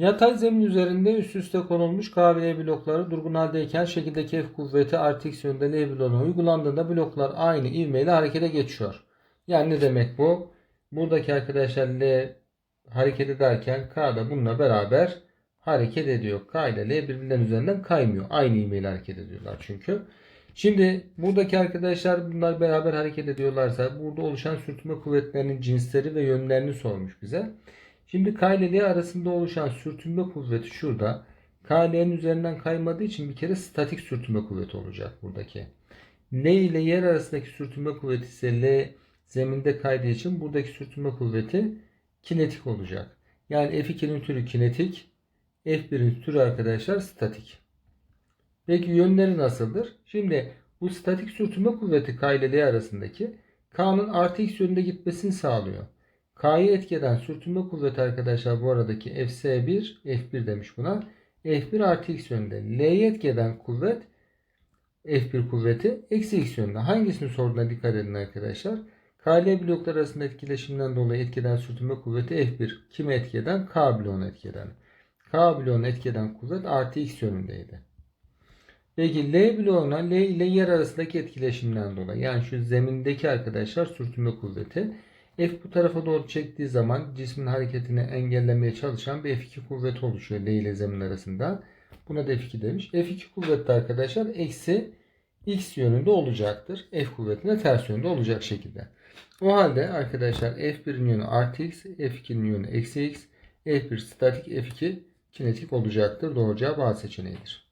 Yatay zemin üzerinde üst üste konulmuş K ve L blokları durgun haldeyken şekildeki F kuvveti artı x yönünde L bloğuna uygulandığında bloklar aynı ivmeyle harekete geçiyor. Yani ne demek bu? Buradaki arkadaşlar L hareket ederken K da bununla beraber hareket ediyor. K ile L birbirlerinin üzerinden kaymıyor. Aynı ivmeyle hareket ediyorlar çünkü. Şimdi buradaki arkadaşlar bunlar beraber hareket ediyorlarsa burada oluşan sürtünme kuvvetlerinin cinsleri ve yönlerini sormuş bize. Şimdi K ile L arasında oluşan sürtünme kuvveti şurada. K L'nin üzerinden kaymadığı için bir kere statik sürtünme kuvveti olacak buradaki. L ile yer arasındaki sürtünme kuvveti ise L zeminde kaydığı için buradaki sürtünme kuvveti kinetik olacak. Yani F2'nin türü kinetik, F1'in türü arkadaşlar statik. Peki yönleri nasıldır? Şimdi bu statik sürtünme kuvveti K ile L arasındaki K'nın artı x yönünde gitmesini sağlıyor. K'yı etkeden sürtünme kuvveti arkadaşlar bu aradaki Fs1, F1 demiş buna. F1 artı x yönünde. L'yi etkeden kuvvet F1 kuvveti eksi x yönünde. Hangisini sorduğuna dikkat edin arkadaşlar. KL bloklar arasında etkileşimden dolayı etkeden sürtünme kuvveti F1. Kime etkeden? K bloğunu etkeden. K bloğunu etkeden kuvvet artı x yönündeydi. Peki L bloğuna L ile yer arasındaki etkileşimden dolayı yani şu zemindeki arkadaşlar sürtünme kuvveti F bu tarafa doğru çektiği zaman cismin hareketini engellemeye çalışan bir F2 kuvveti oluşuyor L ile zemin arasında. Buna da F2 demiş. F2 kuvveti arkadaşlar eksi x yönünde olacaktır. F kuvvetine ters yönde olacak şekilde. O halde arkadaşlar F1'in yönü artı x, F2'nin yönü eksi x, F1 statik, F2 kinetik olacaktır. Doğru cevap A seçeneğidir.